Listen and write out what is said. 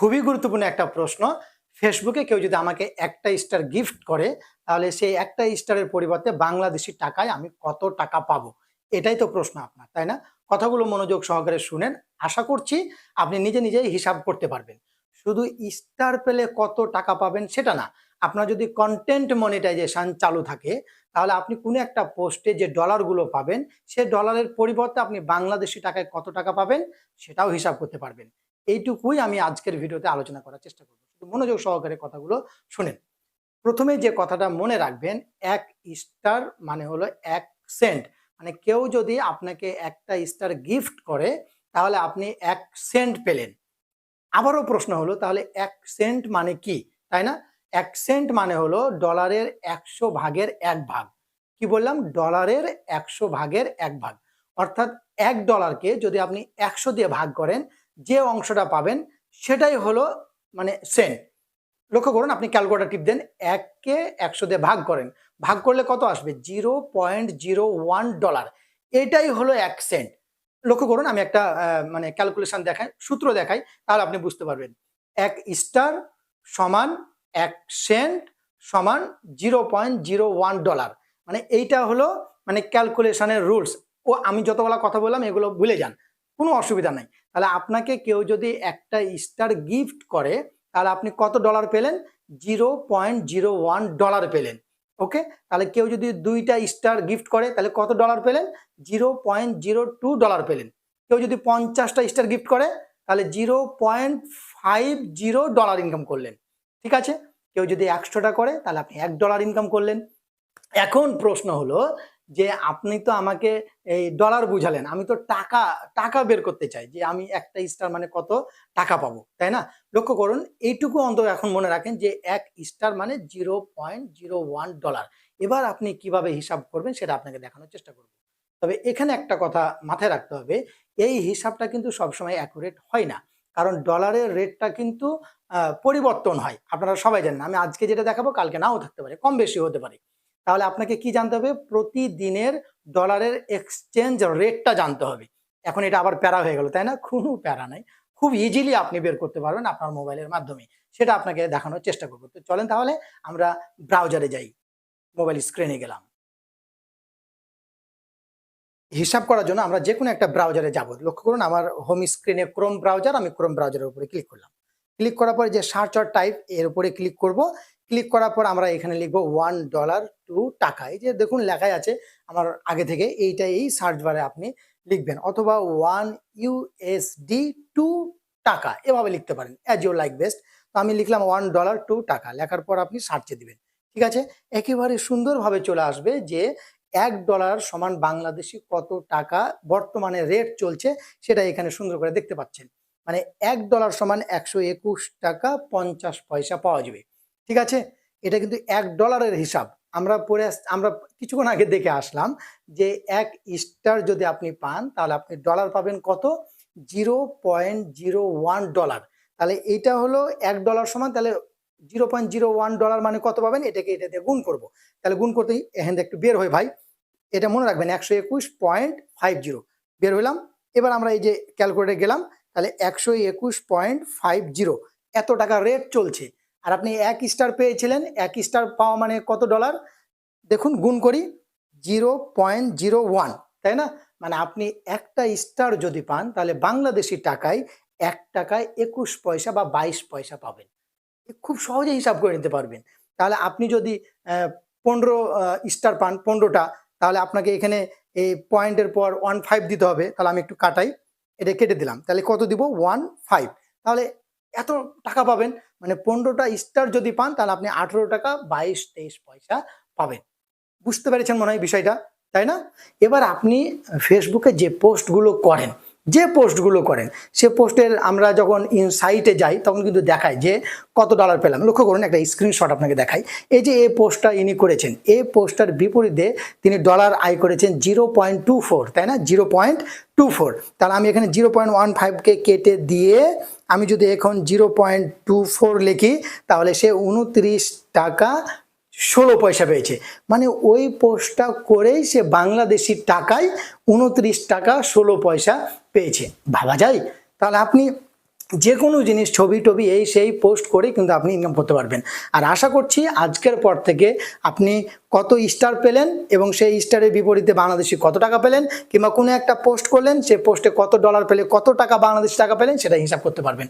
খুবই গুরুত্বপূর্ণ একটা প্রশ্ন। ফেসবুকে কেউ যদি আমাকে একটা স্টার গিফট করে, তাহলে সেই একটা স্টারের পরিবর্তে বাংলাদেশি টাকায় আমি কত টাকা পাবো? এটাই তো প্রশ্ন আপনার, তাই না? কথাগুলো মনোযোগ সহকারে শুনেন। আশা করছি আপনি নিজে নিজেই হিসাব করতে পারবেন। শুধু স্টার পেলে কত টাকা পাবেন সেটা না। আপনার যদি কন্টেন্ট মনিটাইজেশন চালু থাকে, তাহলে আপনি কোনো একটা পোস্টে যে ডলারগুলো পাবেন, সে ডলারের পরিবর্তে আপনি বাংলাদেশি টাকায় কত টাকা পাবেন, সেটাও হিসাব করতে পারবেন। এইটুকুই আমি আজকের ভিডিওতে আলোচনা করার চেষ্টা করব। শুধু মনোযোগ সহকারে কথাগুলো শুনেন। প্রথমে যে কথাটা মনে রাখবেন, এক স্টার মানে হলো এক সেন্ট মানে কেউ যদি আপনাকে একটা স্টার গিফট করে, তাহলে আপনি এক সেন্ট পেলেন। আবারও প্রশ্ন হলো, তাহলে এক সেন্ট মানে কি? তাই না? এক সেন্ট মানে হলো ডলারের একশো ভাগের এক ভাগ। কি বললাম? ডলারের একশো ভাগের এক ভাগ। অর্থাৎ এক ডলারকে যদি আপনি একশো দিয়ে ভাগ করেন যে অংশটা পাবেন সেটাই হলো মানে সেন্ট লক্ষ্য করুন, আপনি ক্যালকুলেটার টিপ দেন এককে একশো দিয়ে ভাগ করেন। ভাগ করলে কত আসবে? Zero point zero one dollar. এটাই হলো এক সেন্ট লক্ষ্য করুন, আমি একটা মানে ক্যালকুলেশন দেখাই, সূত্র দেখাই, তাহলে আপনি বুঝতে পারবেন। এক স্টার সমান এক সেন্ট সমান zero point zero one dollar. মানে এইটা হলো মানে ক্যালকুলেশনের রুলস ও, আমি যতগুলো কথা বললাম, এগুলো ভুলে যান। কোনো অসুবিধা নাই। তাহলে আপনাকে কেউ যদি একটা স্টার গিফট করে, তাহলে আপনি কত ডলার পেলেন? Zero point zero one dollar পেলেন। ওকে তাহলে কেউ যদি দুইটা স্টার গিফট করে, তাহলে কত ডলার পেলেন? Zero point zero two dollar পেলেন। কেউ যদি পঞ্চাশটা স্টার গিফট করে, তাহলে zero point five zero dollar income করলেন। ঠিক আছে? কেউ যদি একশোটা করে, তাহলে আপনি এক ডলার ইনকাম করলেন। এখন প্রশ্ন হলো যে আপনি তো আমাকে এই ডলার বুঝালেন, আমি তো টাকা টাকা বের করতে চাই যে আমি একটা স্টার মানে কত টাকা পাবো, তাই না? লক্ষ্য করুন, এইটুকু অন্তত এখন মনে রাখেন যে এক স্টার মানে zero point zero one dollar এবার আপনি কীভাবে হিসাব করবেন সেটা আপনাকে দেখানোর চেষ্টা করব। তবে এখানে একটা কথা মাথায় রাখতে হবে, এই হিসাবটা কিন্তু সবসময় অ্যাকুরেট হয় না। কারণ ডলারের রেটটা কিন্তু পরিবর্তন হয়। আপনারা সবাই জানেন, আমি আজকে যেটা দেখাবো, কালকে নাও থাকতে পারে, কম বেশি হতে পারে। তাহলে আপনাকে কি জানতে হবে? প্রতিদিনের ডলারের এক্সচেঞ্জ রেটটা জানতে হবে। এখন এটা আবার প্যারা হয়ে গেল, তাই না? কোনো প্যারা নাই। খুব ইজিলি আপনি বের করতে পারবেন আপনার মোবাইলের মাধ্যমে। সেটা আপনাকে দেখানোর চেষ্টা করব। তো চলেন তাহলে আমরা ব্রাউজারে যাই। মোবাইল স্ক্রিনে গেলাম। হিসাব করার জন্য আমরা যে কোনো একটা ব্রাউজারে যাব। লক্ষ্য করুন, আমার হোম স্ক্রিনে ক্রোম ব্রাউজার আমি ক্রোম ব্রাউজারের উপরে ক্লিক করলাম। ক্লিক করার পরে যে সার্চ অর টাইপের উপরে ক্লিক করব। ক্লিক করার পর আমরা এখানে লিখব ওয়ান ডলার টু টাকা। এই যে দেখুন লেখাই আছে আমার আগে থেকে এইটা এই সার্চ বারে আপনি লিখবেন। অথবা ওয়ান ইউএসডি টু টাকা, এভাবে লিখতে পারেন অ্যাজ ইউ লাইক বেস্ট তো আমি লিখলাম ওয়ান ডলার টু টাকা, লেখার পর আপনি সার্চে দিবেন। ঠিক আছে? একেবারে সুন্দরভাবে চলে আসবে যে এক ডলার সমান বাংলাদেশি কত টাকা বর্তমানে রেট চলছে, সেটা এখানে সুন্দর করে দেখতে পাচ্ছেন। মানে এক ডলার সমান একশো একুশ টাকা পঞ্চাশ পয়সা পাওয়া যাবে। ঠিক আছে? এটা কিন্তু এক ডলারের হিসাব। আমরা পরে আমরা কিছুক্ষণ আগে দেখে আসলাম যে এক স্টার যদি আপনি পান, তাহলে আপনি ডলার পাবেন কত? Zero point zero one dollar তাহলে এইটা হলো এক ডলার সমান, তাহলে zero point zero one dollar মানে কত পাবেন? এটাকে এটা দিয়ে গুণ করব। তাহলে গুণ করতে এখান একটু বের হয় ভাই। এটা মনে রাখবেন একশো একুশ পয়েন্ট ফাইভ জিরো। বের হইলাম। এবার আমরা এই যে ক্যালকুলেটে গেলাম। তাহলে একশো একুশ পয়েন্ট ফাইভ জিরো। এত টাকা রেট চলছে। আর আপনি এক স্টার পেয়েছিলেন, এক স্টার পাওয়া মানে কত ডলার দেখুন, গুণ করি, জিরো পয়েন্ট জিরো ওয়ান, তাই না? মানে আপনি একটা স্টার যদি পান, তাহলে বাংলাদেশি টাকায় এক টাকায় একুশ পয়সা বা বাইশ পয়সা পাবেন। খুব সহজে হিসাব করে নিতে পারবেন। তাহলে আপনি যদি পনেরো স্টার পান, পনেরোটা, তাহলে আপনাকে এখানে এই পয়েন্টের পর ওয়ান ফাইভ দিতে হবে। তাহলে আমি একটু কাটাই। এটা কেটে দিলাম। তাহলে কত দিব? One five. তাহলে এত টাকা পাবেন মানে পনেরোটা স্টার যদি পান, তাহলে আপনি আঠেরো টাকা বাইশ তেইশ পয়সা পাবেন। বুঝতে পেরেছেন মনে হয় বিষয়টা, তাই না? এবার আপনি ফেসবুকে যে পোস্টগুলো করেন যে পোস্টগুলো করেন, সে পোস্টের আমরা যখন ইন সাইটে যাই, তখন কিন্তু দেখায় যে কত ডলার পেলাম। লক্ষ্য করুন, একটা স্ক্রিনশট আপনাকে দেখাই। এই যে এই পোস্টটা ইনি করেছেন এই পোস্টটার বিপরীতে তিনি ডলার আয় করেছেন জিরো পয়েন্ট টু ফোর তাই না? জিরো পয়েন্ট টু ফোর তাহলে আমি এখানে জিরো পয়েন্ট ওয়ান ফাইভকে কেটে দিয়ে আমি যদি এখন জিরো পয়েন্ট টু ফোর লিখি, তাহলে সে উনত্রিশ টাকা ষোলো পয়সা পেয়েছে। মানে ওই পোস্টটা করেই সে বাংলাদেশি টাকায় উনত্রিশ টাকা ষোলো পয়সা পেয়েছে। ভাবা যায়? তাহলে আপনি যে কোনো জিনিস, ছবি টবি এই সেই পোস্ট করে কিন্তু আপনি ইনকাম করতে পারবেন। আর আশা করছি আজকের পর থেকে আপনি কত স্টার পেলেন এবং সেই স্টারের বিপরীতে বাংলাদেশি কত টাকা পেলেন কিংবা কোনো একটা পোস্ট করলেন, সে পোস্টে কত ডলার পেলে, কত টাকা বাংলাদেশি টাকা পেলেন সেটা হিসাব করতে পারবেন।